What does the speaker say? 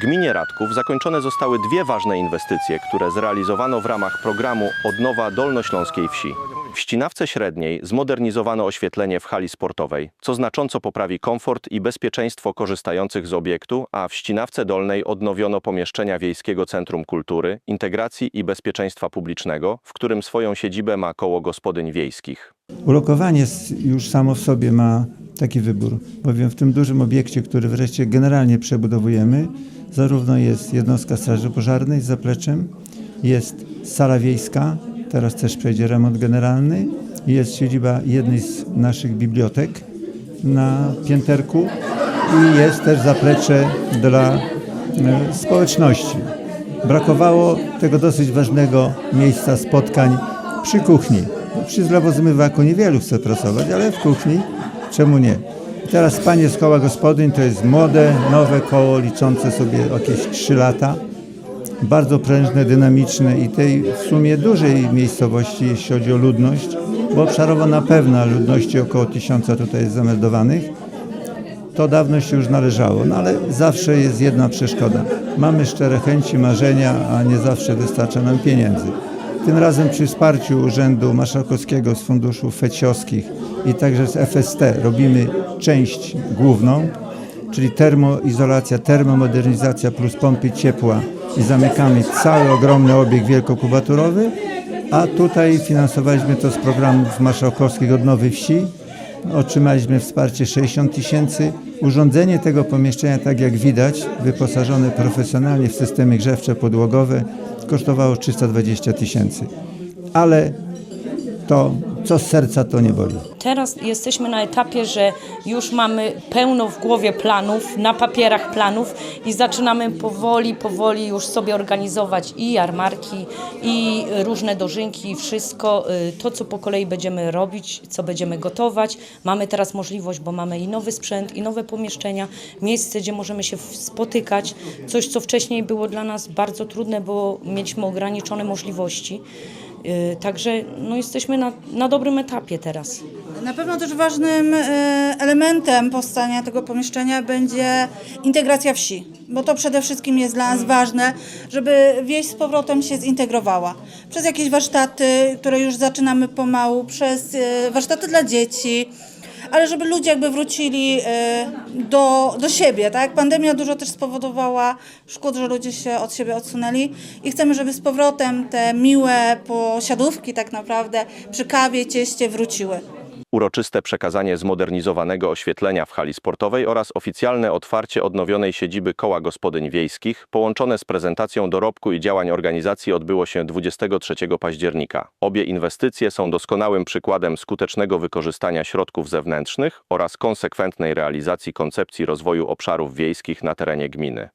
Gminie Radków zakończone zostały dwie ważne inwestycje, które zrealizowano w ramach programu Odnowa Dolnośląskiej Wsi. W Ścinawce Średniej zmodernizowano oświetlenie w hali sportowej, co znacząco poprawi komfort i bezpieczeństwo korzystających z obiektu, a w Ścinawce Dolnej odnowiono pomieszczenia Wiejskiego Centrum Kultury, Integracji i Bezpieczeństwa Publicznego, w którym swoją siedzibę ma koło gospodyń wiejskich. Ulokowanie już samo w sobie ma taki wybór, bowiem w tym dużym obiekcie, który wreszcie generalnie przebudowujemy, zarówno jest jednostka Straży Pożarnej z zapleczem, jest sala wiejska, teraz też przejdzie remont generalny, jest siedziba jednej z naszych bibliotek na pięterku i jest też zaplecze dla e, społeczności. Brakowało tego dosyć ważnego miejsca spotkań przy kuchni. Bo Przy zlewozmywaku niewielu chce pracować, ale w kuchni czemu nie? Teraz panie z koła gospodyń to jest młode, nowe koło liczące sobie jakieś 3 lata. Bardzo prężne, dynamiczne i tej w sumie dużej miejscowości, jeśli chodzi o ludność, bo obszarowo na pewno ludności około tysiąca tutaj jest zameldowanych to dawno się już należało, no ale zawsze jest jedna przeszkoda. Mamy szczere chęci, marzenia, a nie zawsze wystarcza nam pieniędzy. Tym razem przy wsparciu Urzędu Marszałkowskiego z funduszów feciowskich i także z FST robimy część główną, czyli termoizolacja, termomodernizacja plus pompy ciepła i zamykamy cały ogromny obieg wielkokubaturowy, a tutaj finansowaliśmy to z programów marszałkowskich Odnowy Wsi, Otrzymaliśmy wsparcie 60 tysięcy. Urządzenie tego pomieszczenia, tak jak widać, wyposażone profesjonalnie w systemy grzewcze podłogowe, kosztowało 320 tysięcy. Ale to, co z serca, to nie boli. Teraz jesteśmy na etapie, że już mamy pełno w głowie planów, na papierach planów i zaczynamy powoli, powoli już sobie organizować i jarmarki, i różne dożynki, wszystko y, to, co po kolei będziemy robić, co będziemy gotować. Mamy teraz możliwość, bo mamy i nowy sprzęt, i nowe pomieszczenia, miejsce, gdzie możemy się spotykać, coś, co wcześniej było dla nas bardzo trudne, bo mieliśmy ograniczone możliwości. Y, Także no, jesteśmy na, na dobrym etapie teraz. Na pewno też ważnym e, elementem powstania tego pomieszczenia będzie integracja wsi, bo to przede wszystkim jest dla nas ważne, żeby wieś z powrotem się zintegrowała. Przez jakieś warsztaty, które już zaczynamy pomału, przez e, warsztaty dla dzieci, ale żeby ludzie jakby wrócili e, do, do siebie, tak? Pandemia dużo też spowodowała szkód, że ludzie się od siebie odsunęli i chcemy, żeby z powrotem te miłe posiadówki tak naprawdę przy kawie, cieście wróciły. Uroczyste przekazanie zmodernizowanego oświetlenia w hali sportowej oraz oficjalne otwarcie odnowionej siedziby Koła Gospodyń Wiejskich, połączone z prezentacją dorobku i działań organizacji, odbyło się 23 października. Obie inwestycje są doskonałym przykładem skutecznego wykorzystania środków zewnętrznych oraz konsekwentnej realizacji koncepcji rozwoju obszarów wiejskich na terenie gminy.